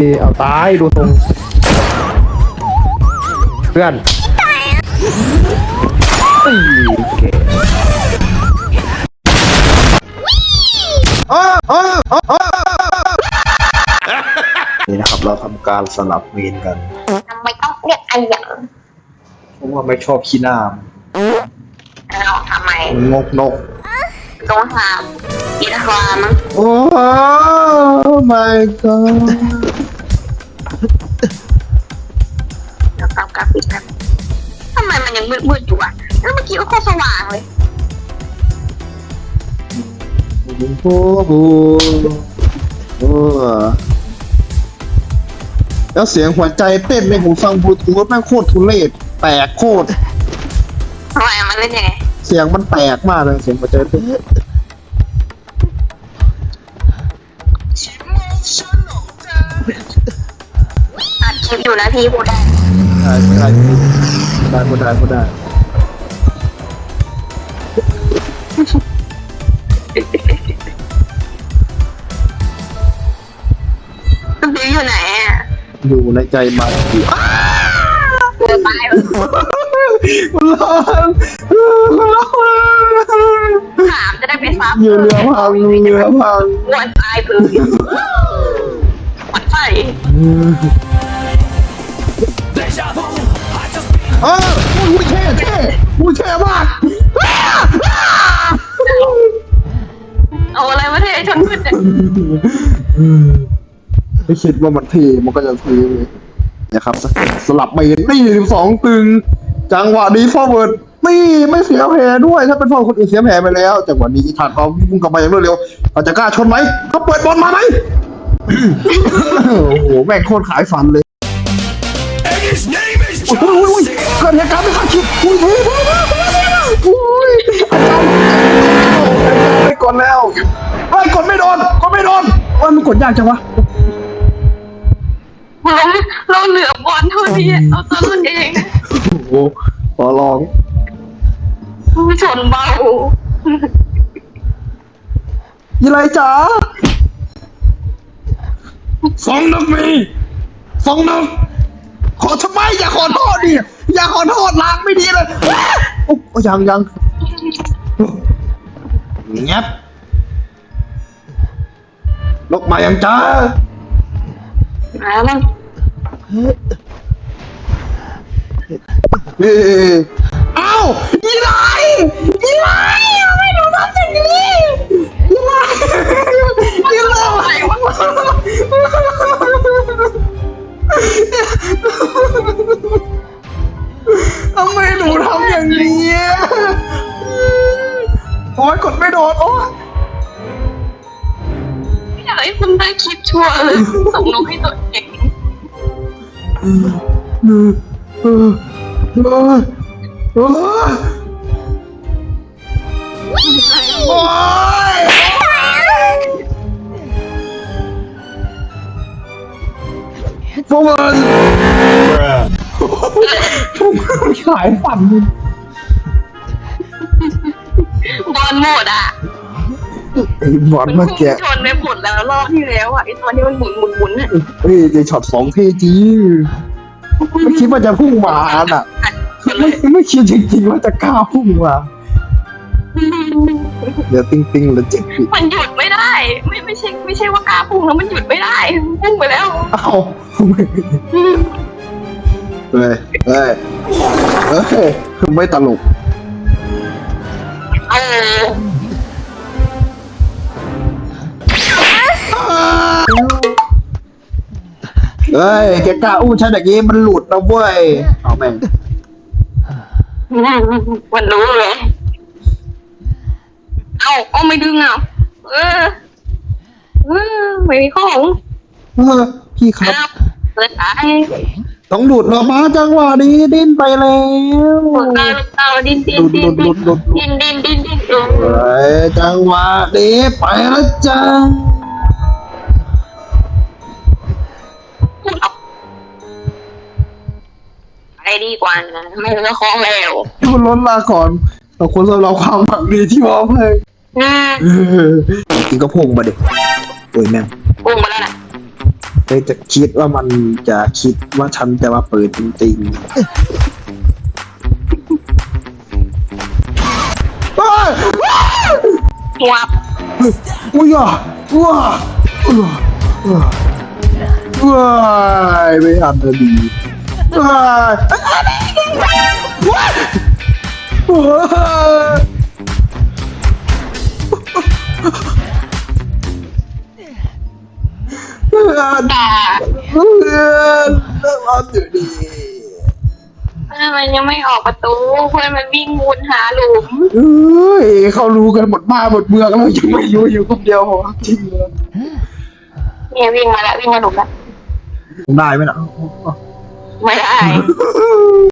เอาตายดูทรง เพื่อนตีเก๋นี่นะครับเราทำการสลับเมนกันทำไมต้องเรียกไอ้หยังเพราะว่าไม่ชอบขี้หน้าเราทำไมมันงกนกโดนหามอินทรามั้งโอ้ my god เดี๋ยวกลับกราฟิกนะทำไมมันยังมืดๆอยู่อะแล้วเมื่อกี้ก็โคตรสว่างเลยโอ้โหโอ้แล้วเสียงหัวใจเต้นในหูฟังบลูทูธแม่งโคตรทุเรศแตกโคตร ทำไมมันเล่นยังไงเสียงมันแตกมากเลยเสียงหัวใจเต้นอัดคลิปอยู่นะพี่พูดได้ ได้ได้ได้พูดได้พูดได้คุณบิวอยู่ไหนอะอยู่ในใจมันเดินไปเลยมันร้อนมันร้อนถามจะได้ไปซับอยู่เรือพังเรือพังวันตายเพื่อวัดไฟ เอออุ้ยเท่เท่อุ้ยเท่มากเอาอะไรมาเทชนมืดเนี่ยไม่คิดว่ามันเทมันก็จะเทีเลยนะครับสสลับไปนี่สองตึง จังหวะนี้ฟอร์เวิร์ดนี่ไม่เสียแผลด้วยถ้าเป็นฟอร์คนอื่นเสียแผลไปแล้วจังหวะนี้อีธานเขาพุ่งกลับมาอย่างรวดเร็วเขาจะกล้าชนไหมเขาเปิดบอลมาไหมโอ้โหแม่งโคตรขายฝันเลย โอ้ย John โอ้ยโอ้ย C. เกิดเหตุการณ์ไม่คาดคิดอุ้ยโอ้ยโอ้ยไม่กดแล้วไอ้ยกดไม่โดนกดไม่โดนเอ้ยมันกดยากจังวะเราเราเหลือบอลเท่านี้เราตัวรุ่นเองโอ้โหขอลองชนเบายี่ไรจ๋าสองนักมีสองนังข อทำไมอย่าขอโทษดิอย่าขอโทษล้างไม่ดีเลยโอ้โอ้ยังยังเงียบลกมายังจ้าแล้วมันเอ้ยเอ้ายี่ไรยี่ไรทำไมหนูทำอย่างนี้ ยกดไม่โดนโอ้ยไม่อยากให้คุณได้คลิปชัวร์เลยส่งนกให้ตัวเองเออเออเออเออโอ้ยพวกมันพวกมันขายฝันบอ หมดอะไอ้บอลเมื่อกี้ชนไปหมดแล้วรอบที่แล้วอะไอตัวนี้มันหมุนหมุนหมุนอะเฮ้ยเจช็อตสองเท่จริงไม่คิดว่าจะพุ่งมาอะอัดเลไม่ยไม่คิดจริงๆว่าจะกล้าพุ่งมาเดี๋ยวติ้งติ้งแล้วเจ็บปีมันหยุดไม่ได้ ไม่ไม่ใช่ไม่ใช่ว่ากล้าพุ่งแล้วมันหยุดไม่ได้พุ่งไปแล้วเอ้าเฮ้ยเฮ้ยเฮ้ยไม่ตลก เออเฮ้ยแกกล้าอู้ฉันอย่างนี้มันหลุดนะเว้ย เอาแม่งมันรู้เลย เอาเอาไม่ดึงอะเออเออไม่มีของ เออพี่ครับครับเปิดตาให้ ต้องหลุดออกมาจังหวะนี้ดิ้นไปแล้วเปิดตาลูกตาดินดินดินดินดินดินดินดินเออเฮ้ยจังหวะนี้ไปแล้วจ้าไปดีกว่านะไม่เหลือของแล้วคุณล้นลาก่อนขอบคุณสำหรับความหวังดีที่มอบให้อืมเออจริงก็พุ่งมาดิโอ้ยแม่งพุ่งมาแล้วนะ เคยจะคิดว่ามันจะคิดว่าฉันจะมาเปิดจริงๆเฮ้ยหัวอุ้ยอะว้าว้าว้ายไม่ทันเลยดีว้ายว้ายว้าย ด่าเพื่อนเลิกร้อนอยู่ดีทำไมยังไม่ออกประตู เพื่อนมันวิ่งวนหาหลุมเอ้ยเขารู้กันหมดบ้านหมดเมืองแล้วยังไม่อยู่อยู่คนเดียวผมจริงเลยเนี่ยวิ่งมาแล้ววิ่งมาหลุมแล้วได้ไหมนะไม่ได้